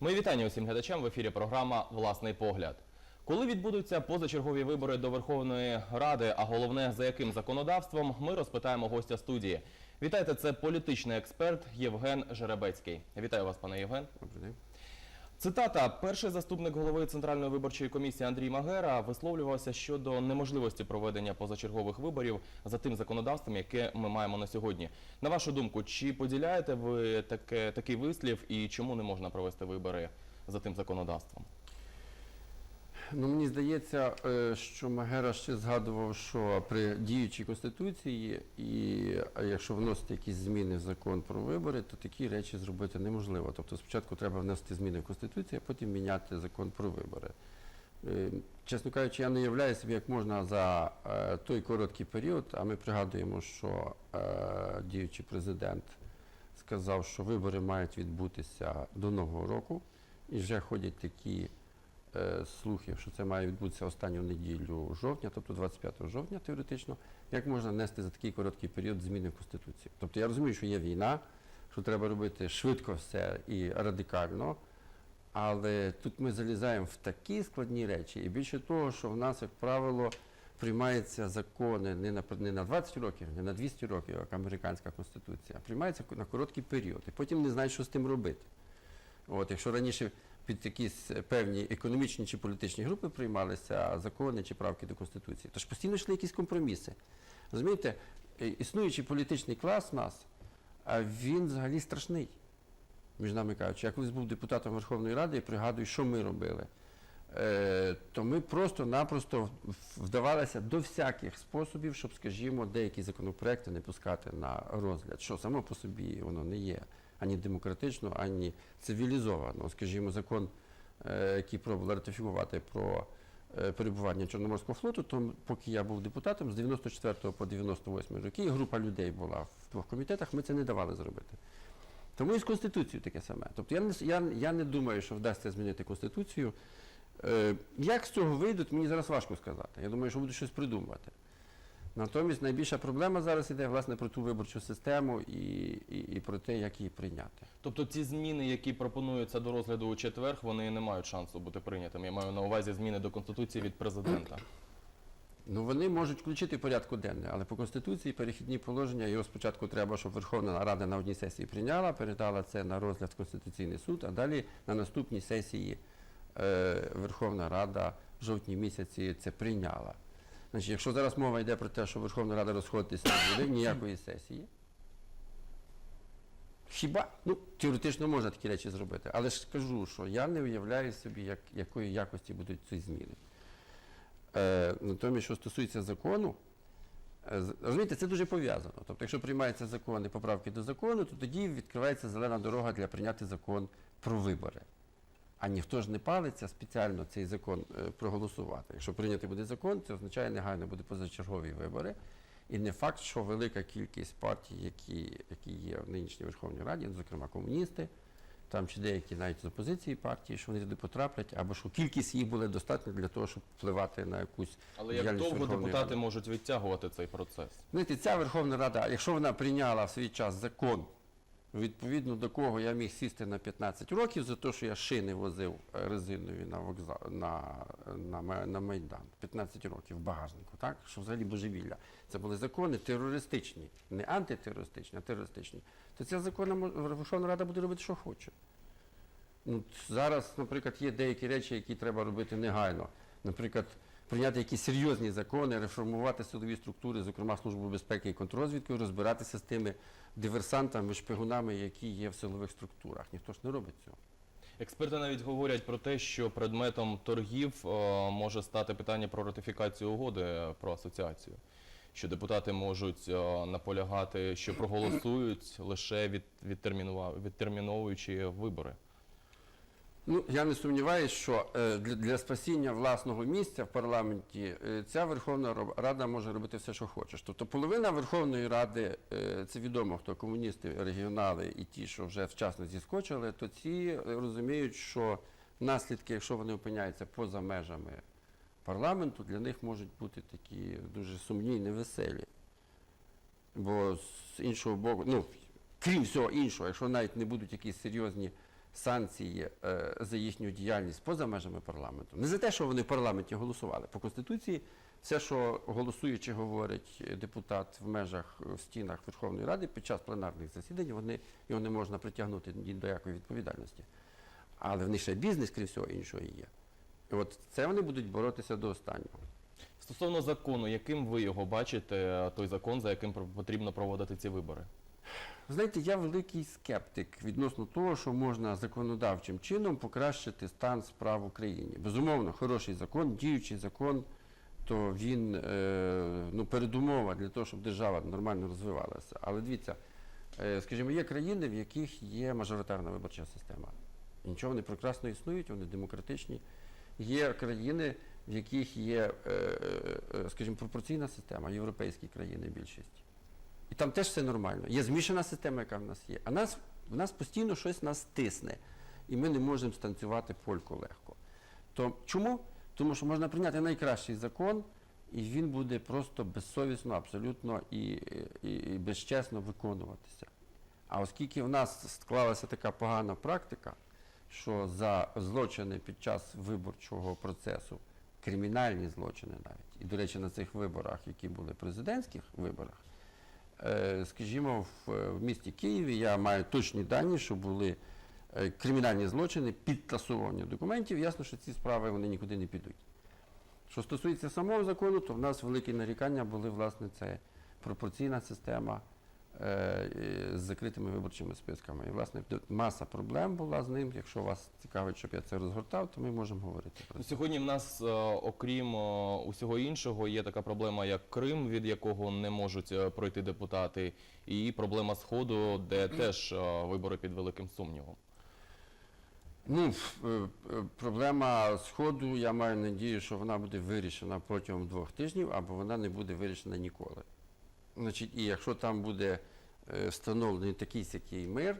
Мої вітання усім глядачам в ефірі програма Власний погляд. Коли відбудуться позачергові вибори до Верховної Ради, а головне за яким законодавством, ми розпитаємо гостя студії. Вітайте, це політичний експерт Євген Жеребецький. Вітаю вас, пане Євген. Добрий день. Цитата: перший заступник голови Центральної виборчої комісії Андрій Магера висловлювався щодо неможливості проведення позачергових виборів за тим законодавством, яке ми маємо на сьогодні. На вашу думку, чи поділяєте ви таке, такий вислів і чому не можна провести вибори за тим законодавством? Ну, мені здається, е, що Магера ще згадував, що при діючій конституції, і якщо вносити якісь зміни в закон про вибори, то такі речі зробити неможливо. Тобто спочатку треба внести зміни в конституцію, а потім міняти закон про вибори. Е, Чесно кажучи, я не уявляю собі, як можна за е, той короткий період, а ми пригадуємо, що діючий президент сказав, що вибори мають відбутися до Нового року, і вже ходять такі слухів, що це має відбутися останню неділю жовтня, тобто 25 жовтня теоретично, як можна нести за такий короткий період зміни в Конституцію? Тобто я розумію, що є війна, що треба робити швидко все і радикально, але тут ми залізаємо в такі складні речі, і більше того, що в нас, як правило, приймаються закони не на, не на 20 років, не на 200 років, як американська конституція, а приймаються на короткий період, і потім не знають, що з тим робити. От, якщо раніше під якісь певні економічні чи політичні групи приймалися закони чи правки до Конституції, то ж постійно йшли якісь компроміси. Розумієте, існуючий політичний клас у нас, він взагалі страшний, між нами кажучи. Я колись був депутатом Верховної Ради і пригадую, що ми робили. Е, то ми просто-напросто вдавалися до всяких способів, щоб, скажімо, деякі законопроекти не пускати на розгляд, що само по собі воно не є ані демократично, ані цивілізовано. Скажімо, закон, е, який пробували ратифікувати про е, перебування Чорноморського флоту, то поки я був депутатом, з 94 по 98 роки група людей була в двох комітетах, ми це не давали зробити. Тому і з Конституцією таке саме. Тобто я не, я, я не думаю, що вдасться змінити Конституцію. Е, як з цього вийдуть, мені зараз важко сказати. Я думаю, що будуть щось придумувати. Натомість найбільша проблема зараз іде власне про ту виборчу систему і, і, і про те, як її прийняти. Тобто ці зміни, які пропонуються до розгляду у четвер, вони не мають шансу бути прийнятими. Я маю на увазі зміни до конституції від президента. Ну вони можуть включити в порядку денне, але по конституції перехідні положення його спочатку треба, щоб Верховна Рада на одній сесії прийняла, передала це на розгляд Конституційний суд, а далі на наступній сесії е, Верховна Рада в жовтні місяці це прийняла. Значить, якщо зараз мова йде про те, що Верховна Рада розходитися не буде ніякої сесії. Хіба ну теоретично можна такі речі зробити, але ж кажу, що я не уявляю собі, як, якої якості будуть ці зміни. Е, натомість, що стосується закону, е, розумієте, це дуже пов'язано. Тобто, якщо приймаються закони, поправки до закону, то тоді відкривається зелена дорога для прийняти закон про вибори. А ніхто ж не палиться спеціально цей закон е, проголосувати. Якщо прийнятий буде закон, це означає негайно буде позачергові вибори. І не факт, що велика кількість партій, які, які є в нинішній Верховній Раді, зокрема комуністи, там чи деякі навіть з опозиції партії, що вони туди потраплять, або що кількість їх буде достатньо для того, щоб впливати на якусь Але як довго Верховної депутати Ради. можуть відтягувати цей процес? Знаєте, ця Верховна Рада, якщо вона прийняла в свій час закон, відповідно до кого я міг сісти на 15 років за те, що я шини возив е, резинові на вокзал на, на, на Майдан. 15 років в багажнику, так? Що взагалі божевілля. Це були закони терористичні, не антитерористичні, а терористичні. То ця законна мо- Верховна Рада буде робити, що хоче. Ну, зараз, наприклад, є деякі речі, які треба робити негайно. Наприклад, прийняти якісь серйозні закони, реформувати силові структури, зокрема Службу безпеки і контррозвідки, розбиратися з тими диверсантами, шпигунами, які є в силових структурах. Ніхто ж не робить цього. Експерти навіть говорять про те, що предметом торгів е, може стати питання про ратифікацію угоди про асоціацію. Що депутати можуть е, наполягати, що проголосують лише від, відтерміновуючи вибори. Ну, я не сумніваюся, що е, для, спасіння власного місця в парламенті е, ця Верховна Рада може робити все, що хочеш. Тобто половина Верховної Ради, е, це відомо, хто комуністи, регіонали і ті, що вже вчасно зіскочили, то ці розуміють, що наслідки, якщо вони опиняються поза межами парламенту, для них можуть бути такі дуже сумні і невеселі. Бо з іншого боку, ну, крім всього іншого, якщо навіть не будуть якісь серйозні санкції е, за їхню діяльність поза межами парламенту. Не за те, що вони в парламенті голосували. По Конституції все, що голосуючи говорить депутат в межах е, в стінах Верховної Ради під час пленарних засідань, вони, його не можна притягнути ні до якої відповідальності. Але в них ще бізнес, крім всього іншого, є. І от це вони будуть боротися до останнього. Стосовно закону, яким ви його бачите, той закон, за яким потрібно проводити ці вибори? Знаєте, я великий скептик відносно того, що можна законодавчим чином покращити стан справ в Україні. Безумовно, хороший закон, діючий закон, то він е, ну, передумова для того, щоб держава нормально розвивалася. Але дивіться, е, скажімо, є країни, в яких є мажоритарна виборча система. Нічого вони прекрасно існують, вони демократичні. Є країни, в яких є, е, скажімо, пропорційна система, європейські країни більшість. І там теж все нормально. Є змішана система, яка в нас є. А нас, в нас постійно щось нас тисне. І ми не можемо станцювати польку легко. То чому? Тому що можна прийняти найкращий закон, і він буде просто безсовісно, абсолютно і, і, і безчесно виконуватися. А оскільки в нас склалася така погана практика, що за злочини під час виборчого процесу, кримінальні злочини навіть, і, до речі, на цих виборах, які були президентських виборах, скажімо, в, місті Києві я маю точні дані, що були е, кримінальні злочини, підтасування документів. Ясно, що ці справи вони нікуди не підуть. Що стосується самого закону, то в нас великі нарікання були, власне, це пропорційна система е, з закритими виборчими списками. І, власне, маса проблем була з ним. Якщо вас цікавить, щоб я це розгортав, то ми можемо говорити про Ну, це. Сьогодні в нас, е, окрім е, усього іншого, є така проблема, як Крим, від якого не можуть е, пройти депутати, і проблема Сходу, де теж е, вибори під великим сумнівом. Ну, е, е, проблема Сходу, я маю надію, що вона буде вирішена протягом двох тижнів, або вона не буде вирішена ніколи. Значить, і якщо там буде е, встановлений такий сякий мир,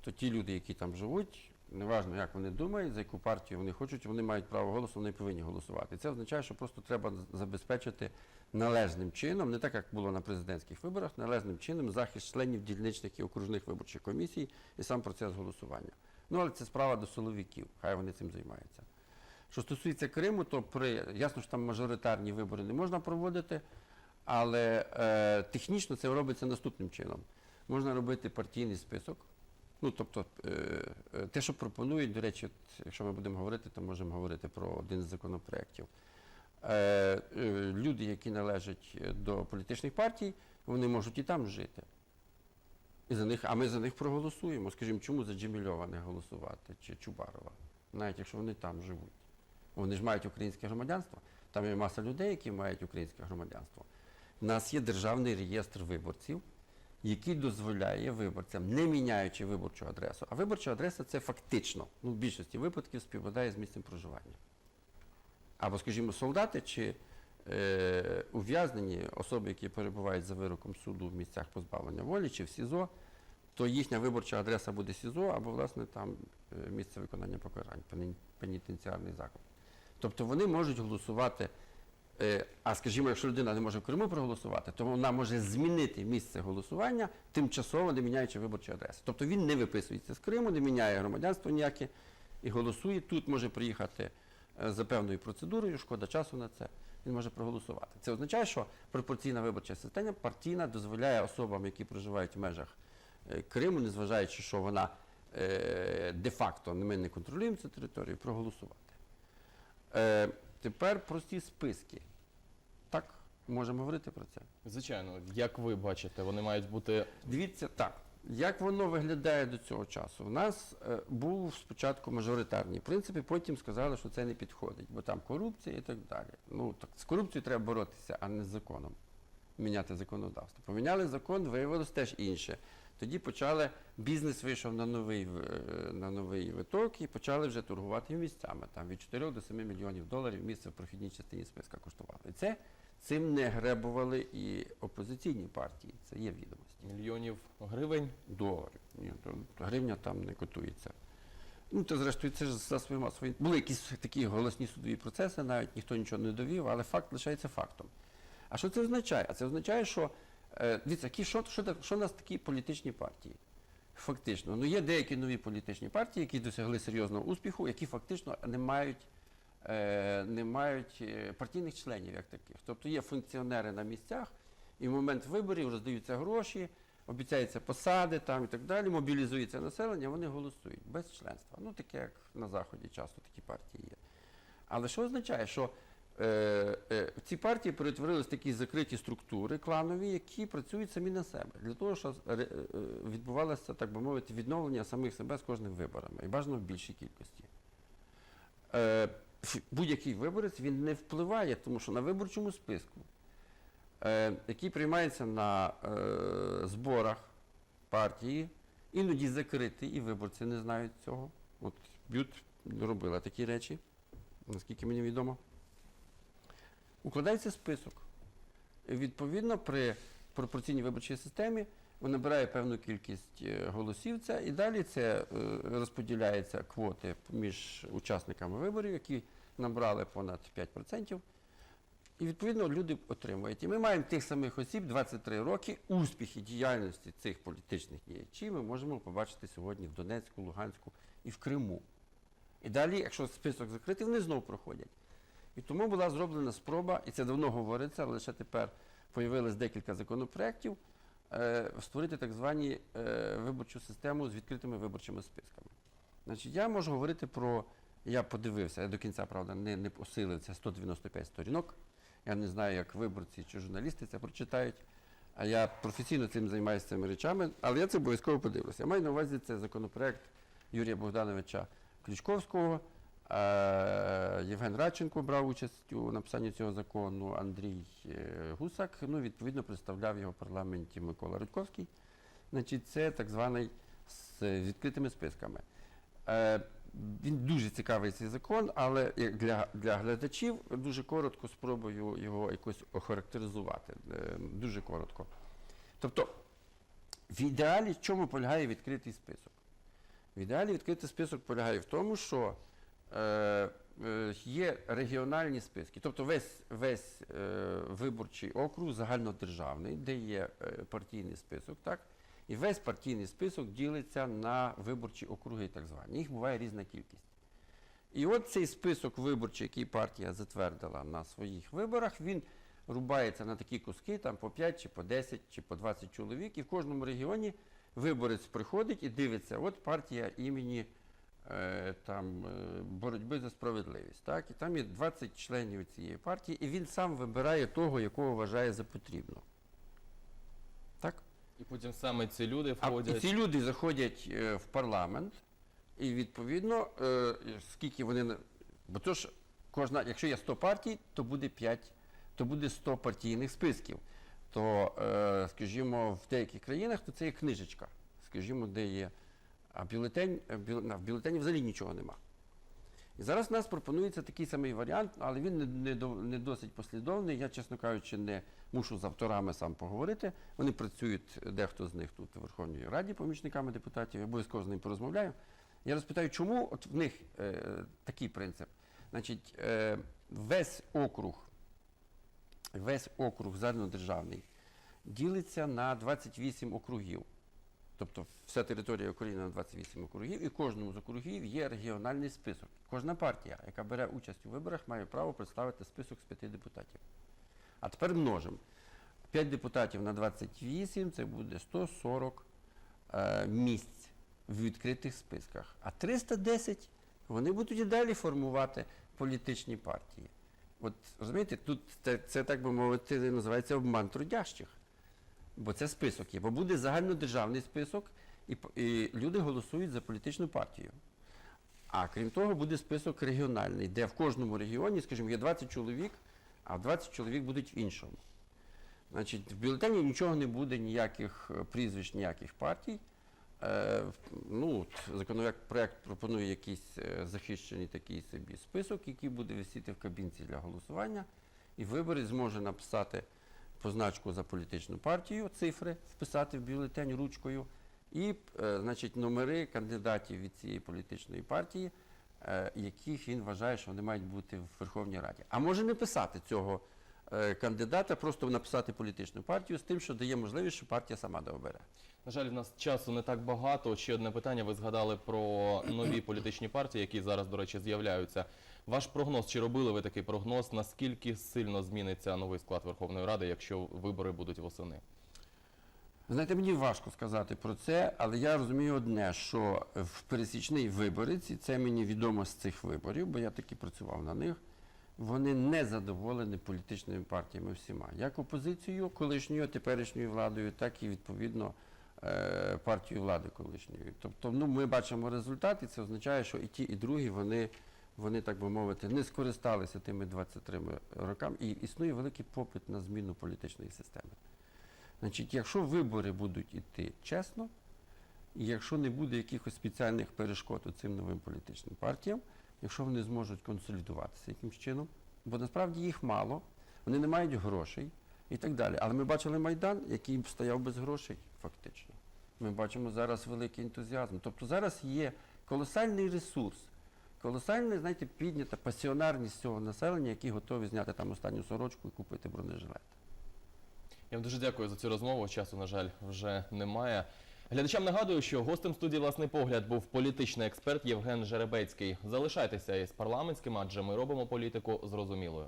то ті люди, які там живуть, неважно, як вони думають, за яку партію вони хочуть, вони мають право голосу, вони повинні голосувати. Це означає, що просто треба забезпечити належним чином, не так як було на президентських виборах, належним чином захист членів дільничних і окружних виборчих комісій і сам процес голосування. Ну, але це справа до силовиків, хай вони цим займаються. Що стосується Криму, то при ясно, що там мажоритарні вибори не можна проводити, але е, технічно це робиться наступним чином. Можна робити партійний список. Ну, тобто, е, е, те, що пропонують, до речі, от, якщо ми будемо говорити, то можемо говорити про один з законопроєктів. Е, е, люди, які належать до політичних партій, вони можуть і там жити. І за них, а ми за них проголосуємо. Скажімо, чому за Джемільова не голосувати чи Чубарова, навіть якщо вони там живуть. Вони ж мають українське громадянство. Там є маса людей, які мають українське громадянство. У нас є державний реєстр виборців, який дозволяє виборцям, не міняючи виборчу адресу. А виборча адреса це фактично, ну, в більшості випадків співпадає з місцем проживання. Або, скажімо, солдати чи е, ув'язнені особи, які перебувають за вироком суду в місцях позбавлення волі чи в СІЗО, то їхня виборча адреса буде СІЗО або, власне, там е, місце виконання покарань, пенітенціарний заклад. Тобто вони можуть голосувати. Е, А скажімо, якщо людина не може в Криму проголосувати, то вона може змінити місце голосування, тимчасово не міняючи виборчі адреси. Тобто він не виписується з Криму, не міняє громадянство ніяке і голосує. Тут може приїхати е, за певною процедурою, шкода часу на це. Він може проголосувати. Це означає, що пропорційна виборча система партійна дозволяє особам, які проживають в межах е, Криму, незважаючи, що вона де-факто ми не контролюємо цю територію, проголосувати. Тепер прості списки. Можемо говорити про це. Звичайно, як ви бачите, вони мають бути Дивіться так, як воно виглядає до цього часу. У нас е, був спочатку мажоритарні принципи, потім сказали, що це не підходить, бо там корупція і так далі. Ну так з корупцією треба боротися, а не з законом. Міняти законодавство. Поміняли закон, виявилось теж інше. Тоді почали, бізнес вийшов на новий, в- на новий виток і почали вже торгувати місцями. Там від 4 до 7 мільйонів доларів місце в прохідній частині списка коштувало. І це цим не гребували і опозиційні партії. Це є відомості мільйонів гривень. доларів. Ні, то гривня там не котується. Ну, то зрештою, це ж за своїми свої. Були якісь такі голосні судові процеси, навіть ніхто нічого не довів, але факт лишається фактом. А що це означає? А це означає, що е, дивіться, які, що, що, що в нас такі політичні партії? Фактично, ну є деякі нові політичні партії, які досягли серйозного успіху, які фактично не мають, не мають е, партійних членів як таких. Тобто є функціонери на місцях, і в момент виборів роздаються гроші, обіцяються посади там і так далі, мобілізується населення, вони голосують без членства. Ну таке, як на Заході часто такі партії є. Але що означає, що е, е, ці партії перетворились в такі закриті структури кланові, які працюють самі на себе, для того, щоб е, відбувалося, так би мовити, відновлення самих себе з кожним виборами, і бажано в більшій кількості. Е, будь-який виборець він не впливає, тому що на виборчому списку, е, який приймається на е, зборах партії, іноді закритий, і виборці не знають цього. От Бют робила такі речі, наскільки мені відомо. Укладається список. Відповідно, при пропорційній виборчій системі набирає певну кількість е, голосів, це, і далі це е, розподіляється квоти між учасниками виборів, які набрали понад 5%. І відповідно люди отримують. І ми маємо тих самих осіб 23 роки. Успіхи діяльності цих політичних діячів ми можемо побачити сьогодні в Донецьку, Луганську і в Криму. І далі, якщо список закритий, вони знову проходять. І тому була зроблена спроба, і це давно говориться, але лише тепер появилось декілька законопроєктів, створити так звані е, виборчу систему з відкритими виборчими списками. Значить, я можу говорити про, я подивився, я до кінця, правда, не, не посилив це 195 сторінок. Я не знаю, як виборці чи журналісти це прочитають. А я професійно цим займаюся цими речами, але я це обов'язково подивлюся. Я маю на увазі це законопроект Юрія Богдановича Ключковського. Е, Євген Радченко брав участь у написанні цього закону, Андрій е, Гусак, ну, відповідно, представляв його в парламенті Микола Рудьковський. Значить, це так званий з відкритими списками. Е, Він дуже цікавий цей закон, але для, для глядачів дуже коротко спробую його якось охарактеризувати. Дуже коротко. Тобто, в ідеалі в чому полягає відкритий список? В ідеалі відкритий список полягає в тому, що є регіональні списки, тобто весь, весь е, виборчий округ загальнодержавний, де є е, партійний список, так? І весь партійний список ділиться на виборчі округи, так звані. Їх буває різна кількість. І от цей список виборчий, який партія затвердила на своїх виборах, він рубається на такі куски, там по 5 чи по 10 чи по 20 чоловік, і в кожному регіоні виборець приходить і дивиться, от партія імені е, там, е, боротьби за справедливість. Так? І там є 20 членів цієї партії, і він сам вибирає того, якого вважає за потрібно. Так? І потім саме ці люди А входять. і ці люди заходять е, в парламент, і відповідно, е, скільки вони. Бо то ж кожна, якщо є 100 партій, то буде 5, то буде 100 партійних списків. То, е, скажімо, в деяких країнах то це є книжечка, скажімо, де є. А бюлетень, е, в бюлетені взагалі нічого нема. І зараз в нас пропонується такий самий варіант, але він не, не, не досить послідовний. Я, чесно кажучи, не мушу з авторами сам поговорити. Вони працюють, дехто з них тут у Верховній Раді, помічниками депутатів, я обов'язково з ним порозмовляю. Я розпитаю, чому от в них е, такий принцип. Значить, е, весь округ, весь округ загальнодержавний ділиться на 28 округів. Тобто вся територія України на 28 округів, і кожному з округів є регіональний список. Кожна партія, яка бере участь у виборах, має право представити список з п'яти депутатів. А тепер множимо. 5 депутатів на 28 це буде 140 е, місць в відкритих списках. А 310 вони будуть і далі формувати політичні партії. От розумієте, тут це, це так би мовити, називається обман трудящих. Бо це список є. Бо буде загальнодержавний список, і, і люди голосують за політичну партію. А крім того, буде список регіональний, де в кожному регіоні, скажімо, є 20 чоловік, а 20 чоловік будуть в іншому. Значить, в бюлетені нічого не буде, ніяких е, прізвищ, ніяких партій. Е, ну, законопроект пропонує якийсь е, захищений такий собі список, який буде висіти в кабінці для голосування, і виборець зможе написати позначку за політичну партію, цифри вписати в бюлетень ручкою, і е, значить, номери кандидатів від цієї політичної партії, е, яких він вважає, що вони мають бути в Верховній Раді. А може не писати цього е, кандидата, просто написати політичну партію з тим, що дає можливість, що партія сама дообере. На жаль, в нас часу не так багато. Ще одне питання. Ви згадали про нові політичні партії, які зараз, до речі, з'являються. Ваш прогноз, чи робили ви такий прогноз? Наскільки сильно зміниться новий склад Верховної Ради, якщо вибори будуть восени? Знаєте, мені важко сказати про це, але я розумію одне, що в пересічний виборець, це мені відомо з цих виборів, бо я таки працював на них, вони не задоволені політичними партіями всіма. Як опозицією колишньою, теперішньою владою, так і відповідно е, партією влади колишньої. Тобто, ну, ми бачимо результат, і це означає, що і ті, і другі, вони, вони так би мовити, не скористалися тими 23 роками, і існує великий попит на зміну політичної системи. Значить, якщо вибори будуть іти чесно, і якщо не буде якихось спеціальних перешкод цим новим політичним партіям, якщо вони зможуть консолідуватися якимсь чином, бо насправді їх мало, вони не мають грошей і так далі. Але ми бачили Майдан, який стояв без грошей, фактично. Ми бачимо зараз великий ентузіазм. Тобто зараз є колосальний ресурс, колосальна, знаєте, піднята пасіонарність цього населення, які готові зняти там останню сорочку і купити бронежилет. Я вам дуже дякую за цю розмову. Часу, на жаль, вже немає. Глядачам нагадую, що гостем студії власний погляд був політичний експерт Євген Жеребецький. Залишайтеся із парламентським, адже ми робимо політику зрозумілою.